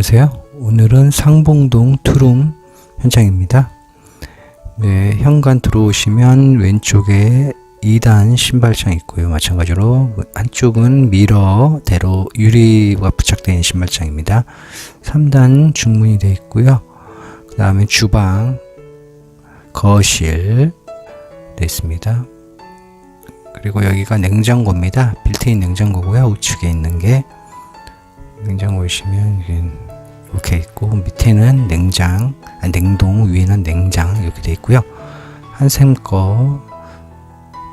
안녕하세요. 오늘은 상봉동 투룸 현장입니다. 네, 현관 들어오시면 왼쪽에 2단 신발장 있고요. 마찬가지로 한쪽은 미러 대로 유리가 부착되어 있는 신발장입니다. 3단 중문이 되어 있고요. 그 다음에 주방, 거실 되어 있습니다. 그리고 여기가 냉장고입니다. 빌트인 냉장고고요. 우측에 있는 게 냉장고 보시면 이게 이렇게 있고 밑에는 냉장, 아, 냉동, 위에는 냉장 이렇게 돼 있고요. 한샘 거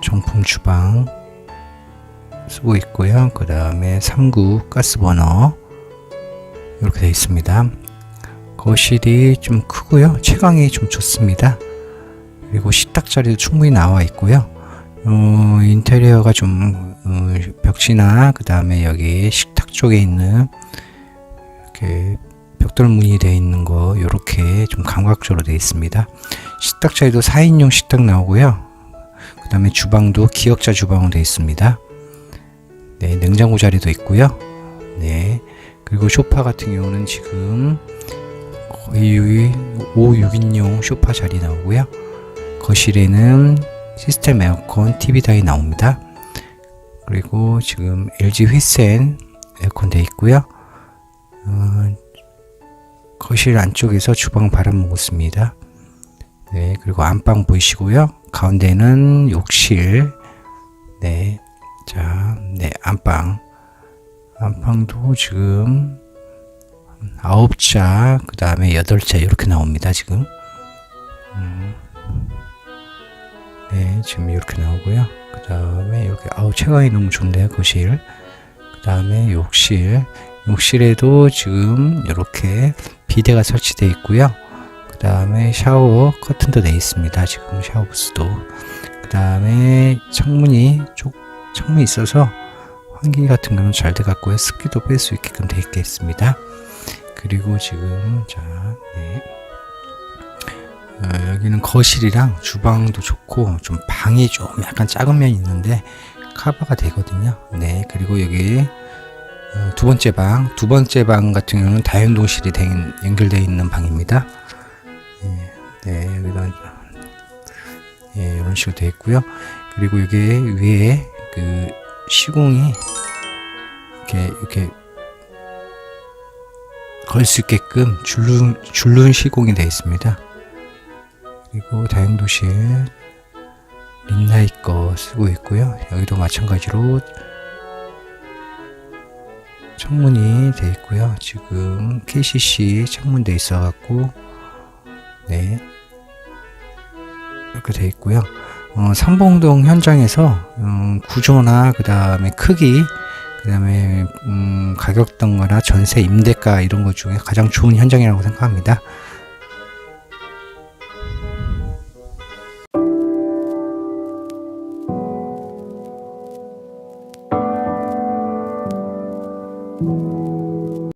정품 주방 쓰고 있고요. 그 다음에 3구 가스버너 이렇게 돼 있습니다. 거실이 좀 크고요. 채광이 좀 좋습니다. 그리고 식탁 자리도 충분히 나와 있고요. 어, 인테리어가 좀 어, 벽지나 그 다음에 여기 식탁 쪽에 있는 이렇게 벽돌 무늬 되어 있는 거 이렇게 좀 감각적으로 되어 있습니다. 식탁 자리도 4인용 식탁 나오고요. 그 다음에 주방도 기역자 주방으로 되어 있습니다. 네, 냉장고 자리도 있고요. 네, 그리고 소파 같은 경우는 지금 거의 5, 6인용 소파 자리 나오고요. 거실에는 시스템 에어컨, TV 다이 나옵니다. 그리고 지금 LG 휘센 에어컨 돼 있고요. 어, 거실 안쪽에서 주방 바람 먹었습니다. 네, 그리고 안방 보이시고요. 가운데는 욕실. 네, 자, 네, 안방. 안방도 지금 아홉 자, 그 다음에 여덟 자 이렇게 나옵니다. 지금. 음. 네, 지금 이렇게 나오고요. 그 다음에 이렇게 아우 채광이 너무 좋네요. 거실. 그 다음에 욕실. 욕실에도 지금 이렇게 비데가 설치되어 있고요. 그 다음에 샤워 커튼도 되어 있습니다. 지금 샤워 부스도. 그 다음에 창문이 쪽 창문이 있어서 환기 같은 거는 잘 돼갔고요. 습기도 뺄 수 있게끔 되어 있겠습니다. 그리고 지금 자, 네. 어, 여기는 거실이랑 주방도 좋고 좀 방이 좀 약간 작은 면이 있는데 커버가 되거든요. 네, 그리고 여기 어, 두 번째 방, 두 번째 방 같은 경우는 다용도실이 된, 연결되어 있는 방입니다. 예, 네, 여기다 예, 이런 식으로 되어 있고요. 그리고 여기 위에 그 시공이 이렇게 이렇게 걸 수 있게끔 줄눈 줄눈 시공이 되어 있습니다. 그리고 다용도실 린나이 거 쓰고 있고요. 여기도 마찬가지로 창문이 돼 있고요. 지금 KCC 창문 돼 있어 갖고 네 이렇게 돼 있고요. 어, 삼봉동 현장에서 음, 구조나 그 다음에 크기 그 다음에 음, 가격 등거나 전세 임대가 이런 것 중에 가장 좋은 현장이라고 생각합니다.